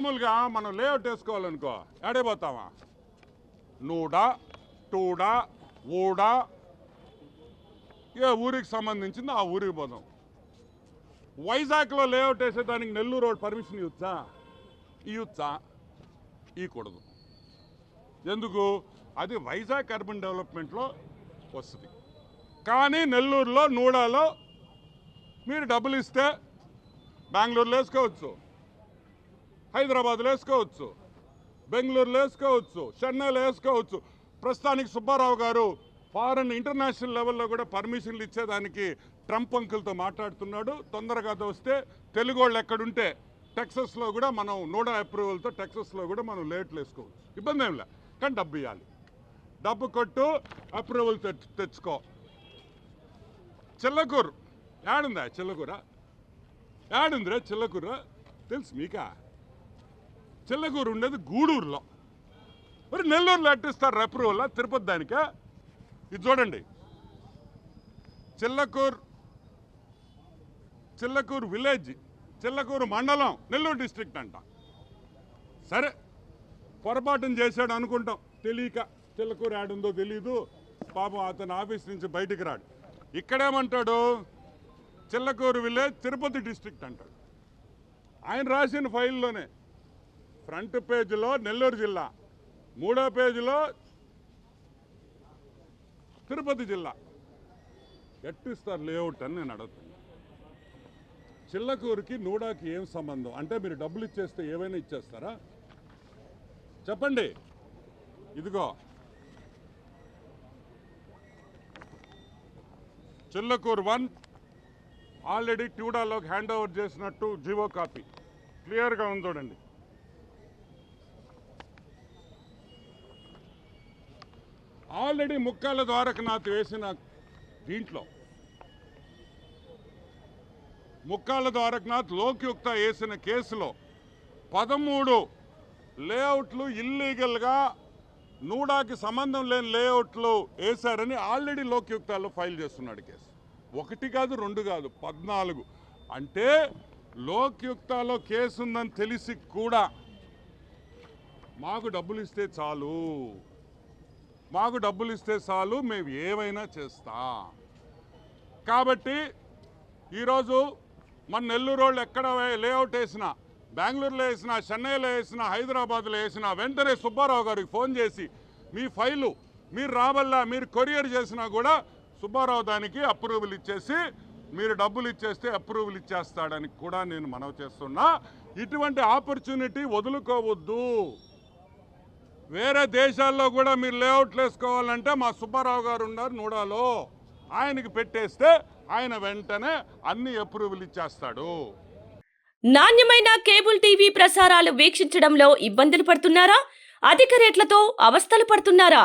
మామూలుగా మనం layout వేసుకోవాలనుకో ఏడైపోతామా NUDA టూడా ఊడా? ఏ ఊరికి సంబంధించింది ఆ ఊరికి పోదాం. వైజాగ్లో లేఅవుట్ వేసేదానికి నెల్లూరు రోడ్ పర్మిషన్ ఇవ్వచ్చా? ఇవ్వచ్చా? ఇవ్వకూడదు. ఎందుకు? అది వైజాగ్ అర్బన్ డెవలప్మెంట్లో వస్తుంది. కానీ నెల్లూరులో నూడాలో మీరు డబ్బులు ఇస్తే బెంగళూరులో వేసుకోవచ్చు. హైదరాబాద్లో వేసుకోవచ్చు. బెంగళూరులో వేసుకోవచ్చు. చెన్నైలో వేసుకోవచ్చు. ప్రస్తుతానికి సుబ్బారావు గారు ఫారెన్ ఇంటర్నేషనల్ లెవెల్లో కూడా పర్మిషన్లు ఇచ్చేదానికి ట్రంప్ అంకుల్తో మాట్లాడుతున్నాడు. తొందరగా అది వస్తే తెలుగు వాళ్ళు ఎక్కడుంటే టెక్సస్లో కూడా మనం నోడా అప్రూవల్తో టెక్సస్లో కూడా మనం లేట్లు వేసుకోవచ్చు. ఇబ్బంది ఏం లే. కానీ డబ్బు ఇవ్వాలి డబ్బు కొట్టు అప్రూవల్ తెచ్చు తెచ్చుకో. చిల్లకూరు. యాడుందా చిల్లకూర? ఏడుందిరా చిల్లకూర? తెలుసు మీకా? చిల్లకూరు ఉండేది గూడూరులో. మరి నెల్లూరులో అట్టిస్తారు అప్రూవల్? తిరుపతి దానికే? ఇది చూడండి. చిల్లకూరు చిల్లకూరు విలేజ్ చిల్లకూరు మండలం నెల్లూరు డిస్ట్రిక్ట్ అంట. సరే పొరపాటున చేశాడు అనుకుంటాం. తెలియక చిల్లకూరు ఆడుందో తెలీదు. పాపం అతను ఆఫీస్ నుంచి బయటికి రాడు. ఇక్కడేమంటాడు? చిల్లకూరు విలేజ్ తిరుపతి డిస్ట్రిక్ట్ అంటాడు. ఆయన రాసిన ఫైల్లోనే ఫ్రంట్ పేజీలో నెల్లూరు జిల్లా మూడో పేజీలో తిరుపతి జిల్లా. ఎట్టిస్తారు లేఅవుట్ అని నేను అడుగుతాను చిల్లకూరుకి నూడాకి ఏం సంబంధం? అంటే మీరు డబ్బులు ఇచ్చేస్తే ఏమైనా ఇచ్చేస్తారా? చెప్పండి. ఇదిగో. చిల్లకూరు వన్ ఆల్రెడీ ట్యూడాలోకి హ్యాండ్ ఓవర్ చేసినట్టు జీవో కాపీ. క్లియర్గా ఉంది చూడండి. ఆల్రెడీ ముక్కాల ద్వారకనాథ్ వేసిన దీంట్లో. ముక్కాల ద్వారకనాథ్ లోక్యుక్త వేసిన కేసులో పదమూడు లేఅవుట్లు ఇల్లీగల్గా నూడాకి సంబంధం లేని లేఅవుట్లు వేశారని ఆల్రెడీ లోక్యుక్తాల్లో ఫైల్ చేస్తున్నాడు కేసు. ఒకటి కాదు రెండు కాదు పద్నాలుగు. అంటే లోక్యుక్తాలో కేసు ఉందని తెలిసి కూడా మాకు డబ్బులు ఇస్తే చాలు. మాకు డబ్బులు ఇస్తే చాలు మేము ఏమైనా చేస్తాం. కాబట్టి ఈరోజు మన నెల్లూరు వాళ్ళు ఎక్కడ లేఅవుట్ వేసినా బెంగళూరులో వేసినా చెన్నైలో వేసినా హైదరాబాద్లో వేసినా వెంటనే సుబ్బారావు గారికి ఫోన్ చేసి మీ ఫైలు మీరు రాబల్లా మీరు కొరియర్ చేసినా కూడా సుబ్బారావు దానికి అప్రూవల్ ఇచ్చేసి మీరు డబ్బులు ఇచ్చేస్తే అప్రూవల్ ఇచ్చేస్తాడని కూడా నేను మనవి చేస్తున్నా. ఇటువంటి ఆపర్చునిటీ వదులుకోవద్దు. వేరే దేశాల్లో కూడా మీరు లేఅవుట్లు వేసుకోవాలంటే మా సుబ్బారావు గారు ఉన్నారు నూడాలో. ఆయనకి పెట్టేస్తే ఆయన వెంటనే అన్ని అప్రూవల్ ఇచ్చేస్తాడు. నాణ్యమైన కేబుల్ టీవీ ప్రసారాలు వీక్షించడంలో ఇబ్బందులు పడుతున్నారా? అధిక రేట్లతో అవస్థలు పడుతున్నారా?